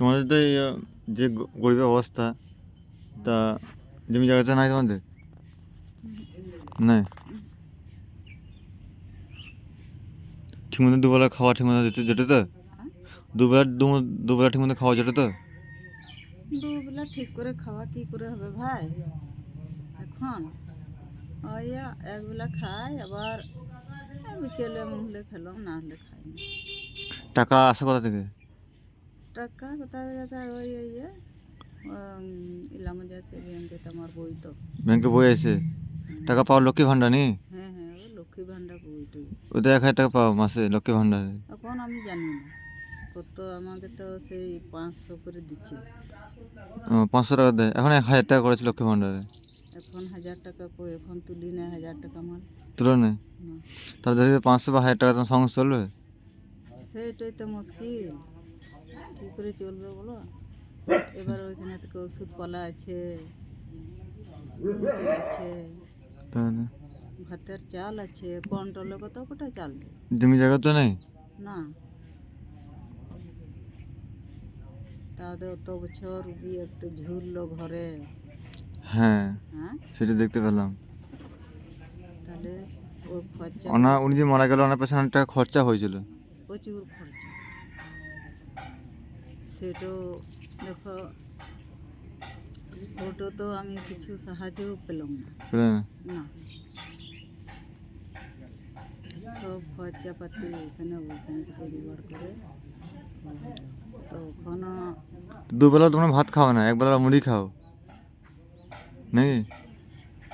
তোমাদের তো যে গরিবের অবস্থা তা জমি জায়গাটা নাই তোমাদের? নাই? ঠিকমতো দুবেলা খাওয়া ঠিকমতো যেতে যেতে তো? দুবেলা দুবেলা ঠিকমতো খাওয়া যেতে তো? দুবেলা ঠিক করে খাওয়া কি করে হবে ভাই? এখন? ওই একবেলা খাই আবার বিকেলে হলে খেলাম না হলে খাই টাকা আসে কোথা থেকে? টাকা ওই ব্যাংকে আমার বই তো। ব্যাংকে বই আছে? টাকা পাওয়ার লক্ষ্মী ভাণ্ডার নি হ্যাঁ হ্যাঁ লক্ষ্মী ভাণ্ডার বইটাই ওটা এক হাজার টাকা পাও মাসে লক্ষ্মী ভাণ্ডারে। এখন আমি জানি না। কত আমাকে তো সেই পাঁচশো করে দিচ্ছে। পাঁচশো টাকা দেয়। এখন এক হাজার টাকা করেছে লক্ষ্মী ভাণ্ডারে। এখন হাজার টাকা কই এখন তুলি না হাজার টাকা মাল তুলো না। তাহলে পাঁচশো বা হাজার টাকা তোমার সংসার চলবে? সেইটাই তো মুশকিল। কী করে চলবে বলো? এবার ওইখানে থেকে ওষুধপালা আছে আছে ভাতের চাল আছে কন্ট্রোলে কত কোটা চাল জমি জায়গা তো নেই? না। তাহলে অত বছর গিয়ে একটু ঝুললো ঘরে। হ্যাঁ হ্যাঁ? সেটা দেখতে পেলাম। তাহলে ও খরচা ওনা উনি যে মারা গেল ওনার পেছনে একটা খরচা হয়েছিল। প্রচুর খরচা। সেটাও দেখো ওটা তো আমি কিছু সাহায্যও পেলাম না। বুঝলে না? না সব খরচাপাতি এখানে ওখানে থেকে জোগাড় করে তখনও দুবেলা তোমরা ভাত খাও না একবেলা মুড়ি খাও। নাকি?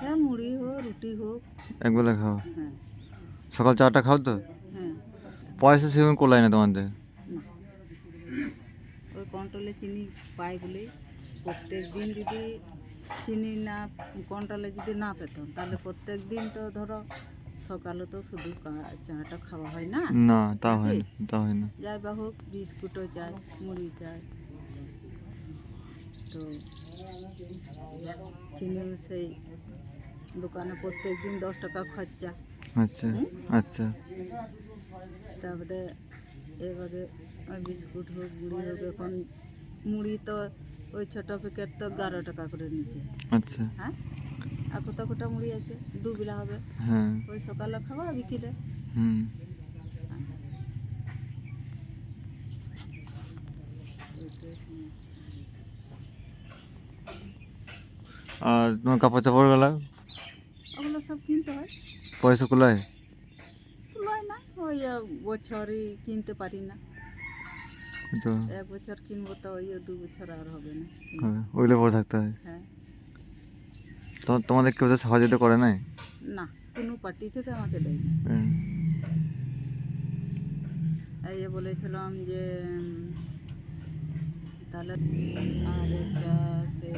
হ্যাঁ মুড়ি হোক রুটি হোক। একবেলা খাও। হ্যাঁ। সকাল চারটা খাও তো? হ্যাঁ পয়সা সেরকম কোলায় না তোমাদের? না ওই কন্ট্রোলে চিনি পাই বলে। প্রত্যেক দিন যদি চিনি না কন্ট্রোলে যদি না পেতাম তাহলে প্রত্যেক দিন তো ধরো সকালে তো শুধু চাটা খাওয়া হয় না? না তা হয় না তা হয় না। যাই বা হোক বিস্কুটও চাই মুড়ি চাই। তো চিনি সেই দোকানে প্রত্যেক দিন দশ টাকা খরচা। আচ্ছা আচ্ছা। তারপরে এবারে ওই বিস্কুট হোক মুড়ি হোক এখন মুড়ি তো ওই ছোট প্যাকেট তো এগারো টাকা করে নিচে আচ্ছা। হ্যাঁ? আর কোথা কোথা মুড়ি আছে? দু বেলা হবে। হ্যাঁ। ওই সকালে খাওয়া বিকেলে। হুম। আর তোমার কাপড় চাপড় গেলা? ওগুলো সব কিনতে হয়। পয়সা কোলায়? লয় না ওই বছরই কিনতে পারি না। তো এক বছর কিনবো তো ওই দু বছর আর হবে না। ওইগুলো পরে থাকতে হয়। হ্যাঁ। তো তোমাদের কেউ তো সহযোগিতা করে নাই? না কোনো পার্টি থেকে আমাকে দেয় না। এই যে বলেছিলাম যে তাহলে আর একটা সে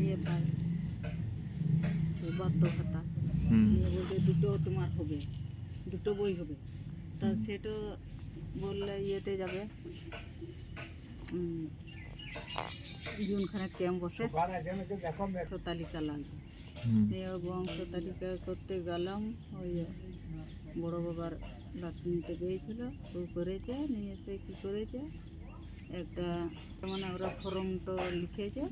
ইয়ে পাই বাদ্য ভাতা। নিয়ে বলছে দুটো তোমার হবে দুটো বই হবে। তা সেটা বললে ইয়েতে যাবে। জুনখানে ক্যাম্প বসে। তো তালিকা লাগবে এই বংশ তালিকা করতে গেলাম। ওই বড় বাবার লাঠি নিতে গিয়েছিল। ও করেছে নিয়ে এসে কী করেছে? একটা মানে ওরা ফর্মটা লিখেছে।